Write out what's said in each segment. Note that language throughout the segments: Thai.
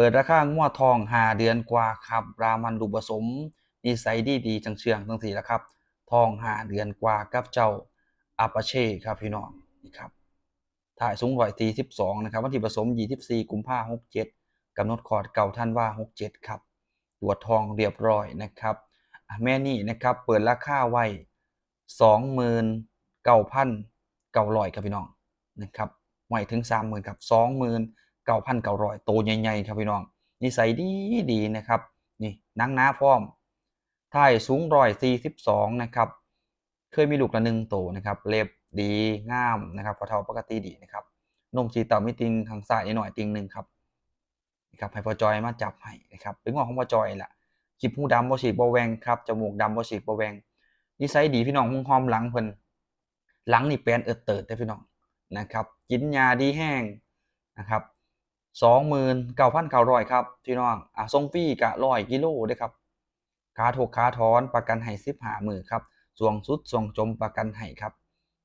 เปิดราคางัวทองหาเดือนกว่าครับ รามันดูผสมนิสัยดีดีจังเชื่องจังสีแล้วครับ ทองหาเดือนกว่ากับเจ้าอาปาเช่ครับพี่น้องนี่ครับถ่ายสูงร้อยตีสิบสองนะครับวันที่ผสมยี่สิบสี่กุมภาหกเจ็ดกำหนดคลอดเก่าท่านว่าหกเจ็ดครับตรวจทองเรียบร้อยนะครับ แม่นี่นะครับเปิดราคาไว้สองหมื่นเก้าพันเก้าร้อยครับพี่น้องนะครับไวถึงสามหมื่นครับสองหมื่น เก้าพันเก้าร้อยโตใหญ่ๆครับพี่น้องนิสัยดีดีนะครับนี่นังหน้าพร้อมถ่ายสูงร้อยสี่สิบสองนะครับเคยมีลูกละหนึ่งโตนะครับ เล็บดีงามนะครับพอเท่าปกติดีนะครับนมสีเต่ามีติงทางซ้ายนิดหน่อยติงหนึ่งครับนี่ครับให้พอจอยมาจับให้นะครับเป็นงอของพอจอยแหละคลิปหูดำบ่ฉีกบ่แหวงครับจมูกดำบ่ฉีกบ่แหวงนิสัยดีพี่น้องมุงหอมหลังเพิ่นหลังนี่แปลนเอิดเติดได้พี่น้องนะครับกินยาดีแห้งนะครับ สองหมื่นเก้าพันเก้าร้อยครับพี่น้องอะทรงฟรีกะร้อยกิโลด้อครับขาถูกขาถอนประกันให้สิบหามือครับสวงสุดสวงจมประกันให้ครับ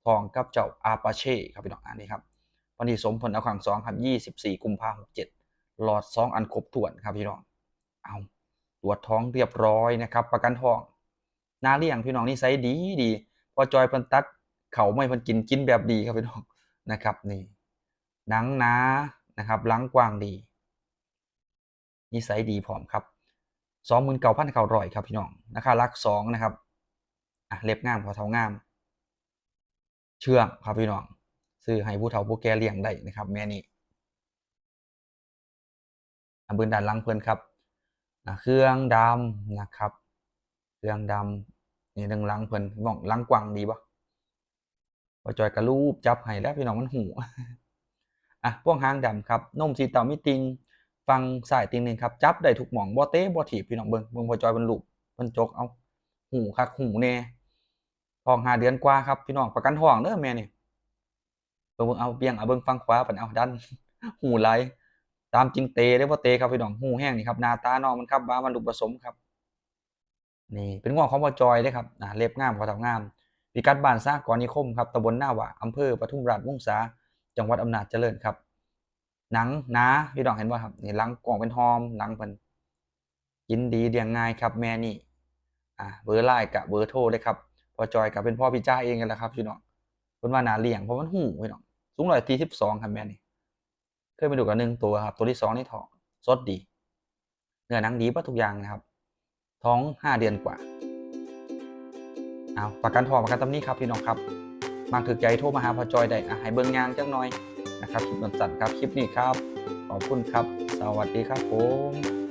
ทองกับเจ้าอาปาเช่ครับพี่น้องอันนี้ครับวันที่สมผลเอาขังสองครับยี่สิบสี่กุมภาพันธ์หกเจ็ดหลอดสองอันครบถ้วนครับพี่น้องเอาตรวจท้องเรียบร้อยนะครับ ประกันทองน้าเลี้ยงพี่น้องนี่ไซส์ดีดีพอจอยเพิ่นตัดเขาไม่พิ่นกินกินแบบดีครับพี่น้องนะครับนี่หนังนา นะครับหลังกว้างดี นิสัยดีพร้อมครับสองหมื่นเก้าพันเก้าร้อยครับพี่น้องราคาลักสองนะครับอะเล็บงามขอเท้างาม เชื่องครับพี่น้องซื้อให้ผู้เฒ่าผู้แก่เลี้ยงได้นะครับ แม่นี่อันเบืนด้านหลังเพื่อนครับเครื่องดำนะครับ เครื่องดำนี่หนึ่งหลังเพื่อนมองหลังกว้างดีปะพอจอยกระลูบจับให้แล้วพี่น้องมันหู อะพวกหางดำครับนมสีเต่ามิติงฟังสายติงหนึ่งครับจับได้ทุกหม่องบ่เต้บ่ถีบพี่น้องเบิ่งเบิ่งพอจอยเป็นลูกเป็นจกเอาหูคักหูแน่ทองหาเดือนกว่าครับพี่น้องประกันทองเด้อแม่นี่เบิ่งเอาเบียงเอาเบิ่งฟังขวาปันเอาดันหูไหลตามจริงเตได้บ่เตครับพี่น้องหูแห้งนี่ครับหน้าตาน้องมันครับว่ามันลูกผสมครับนี่เป็นงอกของบ่จอยเด้ครับอ่าเล็บงามขอเท่างามพิกัดบ้านซากรนิคมครับตำบลหน้าหว่าอำเภอปทุมราชวงศา จังหวัดอำนาจเจริญครับ หนังนาพี่น้องเห็นบ่าครับนี่หลังกล่องเป็นหอมหลังเพิ่นกินดีเลี้ยงง่ายครับแม่นี่อ่าเบอร์ไลน์กับเบอร์โทรเลยครับพอจอยกับเป็นพ่อพี่จ้าเองกันแหละครับพี่น้องเพิ่นว่าหนาเลี้ยงเพราะมันหูพี่น้องสูงร้อยตีสิบสองครับแม่นี่เคยไปดูกับหนึ่งตัวครับ ตัวที่สองนี่ท้องสดดีเนื้อหนังดีปะทุกอย่างนะครับ ท้องห้าเดือนกว่าเอาประกันทองประกันตำนี้ครับพี่น้องครับ มากถึกใจโทรมาหาพอจอยได้อะให้เบิ่งยางจังหน่อยนะครับคลิปสั้นๆครับคลิปนี้ครับ ขอบคุณครับ สวัสดีครับผม